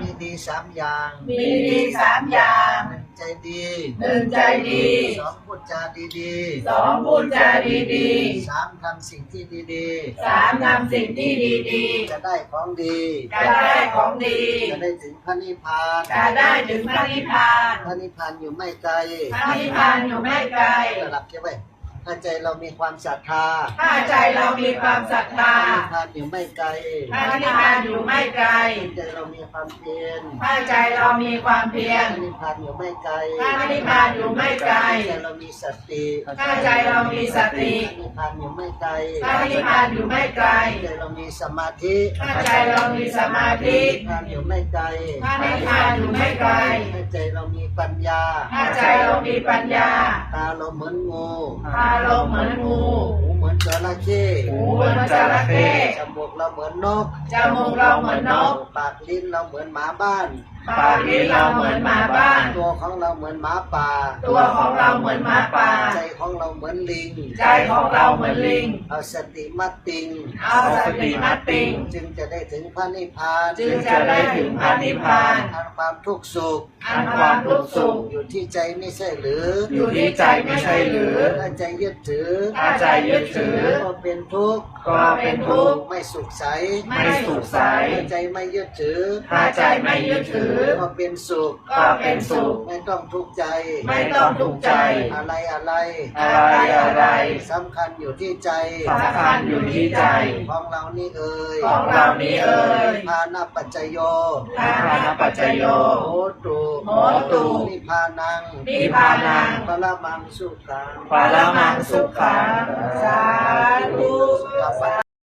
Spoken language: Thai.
มีดีสามอย่าง มีดีสามอย่างหนึ่งใจดีหนึ่งใจดีสองพูดจาดีสองพูดจาดีๆสามทำสิ่งที่ดีๆสามทำสิ่งที่ดีๆ จะได้ของดีๆจะได้ของดี จะได้ถึงพระนิพพาน จะได้ถึงพระนิพพาน พระนิพพานอยู่ไม่ไกล พระนิพพานอยู่ไม่ไกลระดับใช่ไหม ถ้าใจเรามีความศรัทธาถ้าใจเรามีความศรัทธาพระนิพพานอยู่ไม่ไกลพระนิพพานอยู่ไม่ไกลใจเรามีความเพียรถ้าใจเรามีความเพียพรระนิพพานอยู่ไม่ไกลพระนิพพานอยู่ไม่ไกลใจเรามีสติถ้าใจเรามีสติพระนิพพานอยู่ไม่ไกลพระนิพพานอยู่ไม่ไกลใจเรามีสมาธิถ้าใจเรามีสมาธิพระนิพพานอยู่ไม่ไกลพระนิพพานอยู่ไม่ไกลถ้าใจเรามีปัญญาถ้า ใจเรามีปัญญา ตาเราเหมือนงูตาเราเหมือนงูหูเหมือนจระเข้หูเหมือนจระเข้จมูกเราเหมือนนกจมูกเราเหมือนนก ปากลิ้นเราเหมือนหมาบ้านปากลิ้นเราเหมือนหมาบ้าน ตัวของเราเหมือนหมาป่า ตัวของเราเหมือนหมาป่า ใจของเราเหมือนลิง ใจของเราเหมือนลิง เอาสติมัดติง เอาสติมัดติง จึงจะได้ถึงพระนิพพาน จึงจะได้ถึงพระนิพพานอันความทุกข์สุข อันความทุกข์สุข อยู่ที่ใจไม่ใช่หรือ อยู่ที่ใจไม่ใช่หรือถ้าใจยึดถือถ้าใจยึดถือ ก็เป็นทุกข์ ก็เป็นทุกข์ ไม่สุขใส ไม่สุขใสถ้าใจไม่ยึดถือ ถ้าใจไม่ยึดถือ ก็เป็นสุข ก็เป็นสุข ไม่ต้องทุกข์ใจ ไม่ต้องทุกข์ใจ อะไรอะไรอะไรอะไรสำคัญอยู่ที่ใจสำคัญอยู่ที่ใจ ของเรานี่เอ่ยของเรานี้เอ่ยทานาปัจจโยทานาปัจจโยโหตุโหตุนิพพานังนิพพานังปรมังสุขังปรมังสุขังสาธุ